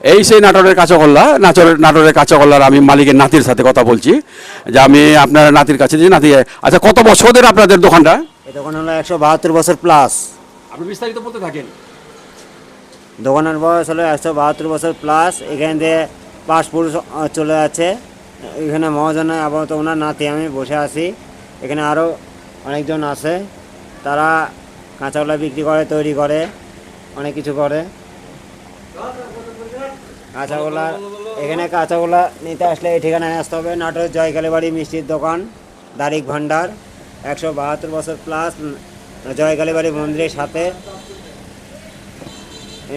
এই সেই নাটোরের কাঁচাগোল্লা নাটোরের নাটোরের কাঁচাগোল্লার আমি মালিকের নাতির সাথে কথা বলছি যে আমি আপনার নাতির কাছে যে নাতি আচ্ছা কত বছরের আপনাদের দোকানটা? এই দোকান হলো একশো বাহাত্তর বছর প্লাস। আপনি বিস্তারিত বলতে থাকেন। দোকানের বয়স হলো একশো বাহাত্তর বছর প্লাস এখান দিয়ে পাসপোর্ট চলে যাচ্ছে এখানে মহাজনে আপাতত ওনার নাতি আমি বসে আছি। এখানে আরও অনেকজন আছে। তারা কাঁচাগোলা বিক্রি করে তৈরি করে অনেক কিছু করে। কাঁচাগোলা, এখানে কাঁচাগোলা নিতে আসলে এই ঠিকানায় আসতে হবে। নাটোর জয়কালীবাড়ি মিষ্টির দোকান, দারিক ভান্ডার, একশো বাহাত্তর বছর প্লাস জয়কালীবাড়ি মন্দিরের সাথে।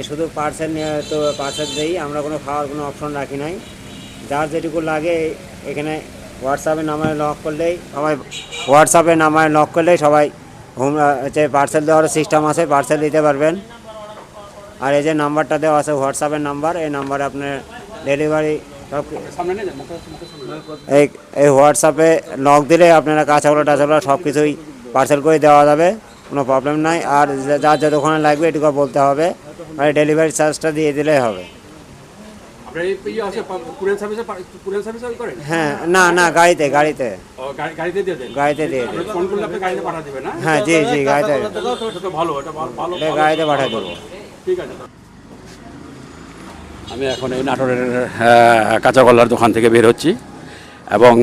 শুধু পার্সেল নিয়ে তো পার্সেল দিই, আমরা কোনো খাওয়ার কোনো অপশন রাখি নাই। যার যেটুকু লাগে এখানে হোয়াটসঅ্যাপে নাম্বারে লক করলেই, সবাই হোয়াটসঅ্যাপে নাম্বারে লক করলেই সবাই হোম হচ্ছে পার্সেল দেওয়ার সিস্টেম আছে পার্সেল দিতে পারবেন। আর এই যে নাম্বারটা দেওয়া আছে হোয়াটসঅ্যাপের নাম্বার এই নাম্বারে আপনার ডেলিভারি। এই এই হোয়াটসঅ্যাপে লক দিলে আপনারা কাঁচাগুলো টাচাগুলো সব কিছুই পার্সেল করে দেওয়া যাবে কোনো প্রবলেম নাই আর যা- যার যতক্ষণে লাগবে এটুকু বলতে হবে আর ডেলিভারি চার্জটা দিয়ে দিলেই হবে ইয়ে? হ্যাঁ না না গাড়িতে গাড়িতে গাড়িতে দিয়ে হ্যাঁ? জি জি গাড়িতে গাড়িতে পাঠিয়ে দেবো ঠিক আছে। আমি এখন এই নাটোরের কাঁচাগোল্লার দোকান থেকে বের হচ্ছি এবং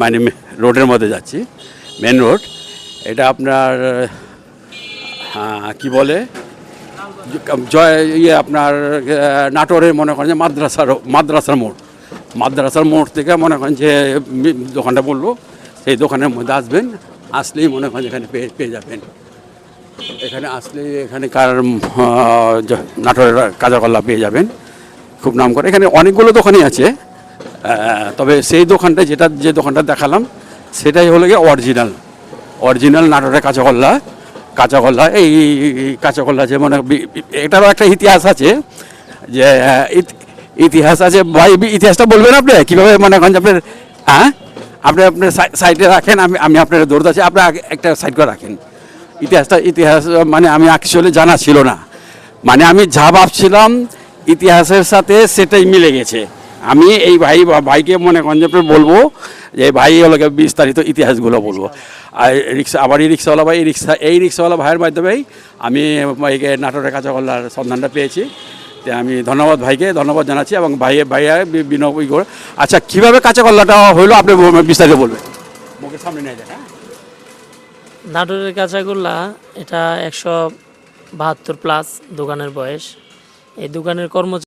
মানে রোডের মধ্যে যাচ্ছি মেন রোড এটা আপনার কি বলে? জয় ইয়ে আপনার আহ, নাটোরে মনে করেন যে মাদ্রাসার মাদ্রাসার মোড়। মাদ্রাসার মোড় থেকে মনে করেন যে দোকানটা বলল সেই দোকানের মধ্যে আসবেন আসলেই মনে করেন এখানে পেয়ে পেয়ে যাবেন। এখানে আসলে এখানে কার নাটোরের কাঁচাকল্লা পেয়ে যাবেন। খুব নাম করে। এখানে অনেকগুলো দোকানই আছে। তবে সেই দোকানটা যেটা, যে দোকানটা দেখালাম, সেটাই হলো গিয়ে অরিজিনাল। অরিজিনাল নাটোরের কাঁচাকল্লা কাঁচাকল্লা এই কাঁচাকল্লা যে মানে এটারও একটা ইতিহাস আছে যে ইত- ইতিহাস আছে। ভাই ইতিহাসটা বলবেন আপনি? কীভাবে মানে এখন আপনার হ্যাঁ? আপনি আপনার সাইডে রাখেন, আমি আমি আপনার দৌড় আছে আপনি একটা সাইড করে রাখেন। ইতিহাসটা ইতিহাস মানে আমি অ্যাকচুয়ালি জানা ছিল না। মানে আমি যা ভাবছিলাম, ইতিহাসের সাথে সেটাই মিলে গেছে। আমি এই ভাই, ভাইকে মনে যে বলব যে, ভাই হলো বিস্তারিত ইতিহাসগুলো বলব। আর রিক্সা, আবার এই রিক্সাওয়ালা ভাই, এই রিক্সা, এই রিক্সাওয়ালা ভাইয়ের মাধ্যমেই আমি ভাইকে নাটোরের কাঁচাগোল্লার সন্ধানটা পেয়েছি। তো আমি ধন্যবাদ ভাইকে, ধন্যবাদ জানাচ্ছি এবং ভাইয়ে, ভাইয়া বিনয় আচ্ছা কীভাবে কাঁচাগোল্লাটা হইল আপনি বিস্তারিত বলবেন। মুখের সামনে নিয়ে যান হ্যাঁ। নাটোরের কাঁচাগোল্লা এটা একশো বাহাত্তর প্লাস দোকানের বয়স। এই দোকানের কর্মচারী